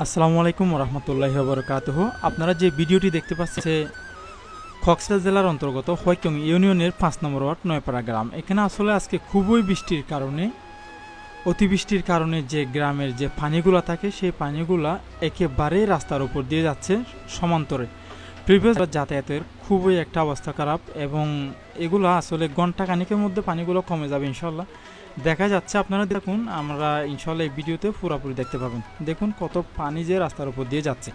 আসসালামু আলাইকুম রহমতুল্লাহি বরকাতহ আপনারা যে ভিডিওটি দেখতে পাচ্ছেন খকসা জেলার অন্তর্গত হৈকং ইউনিয়নের পাঁচ নম্বর ওয়ার্ড নয়পাড়া গ্রাম। এখানে আসলে আজকে খুবই বৃষ্টির কারণে অতিবৃষ্টির কারণে যে গ্রামের যে পানিগুলা থাকে, সেই পানিগুলা একেবারে রাস্তার উপর দিয়ে যাচ্ছে সমান্তরে। প্রিভিয়াস যাতায়াতের খুবই একটা অবস্থা খারাপ এবং এগুলো আসলে ঘণ্টা খানিকের মধ্যে পানিগুলো কমে যাবে ইনশাল্লাহ দেখা যাচ্ছে আপনারা দেখুন, আমরা ইনশাল্লাহ এই ভিডিওতে পুরোপুরি দেখতে পাবেন। দেখুন কত পানি যে রাস্তার উপর দিয়ে যাচ্ছে।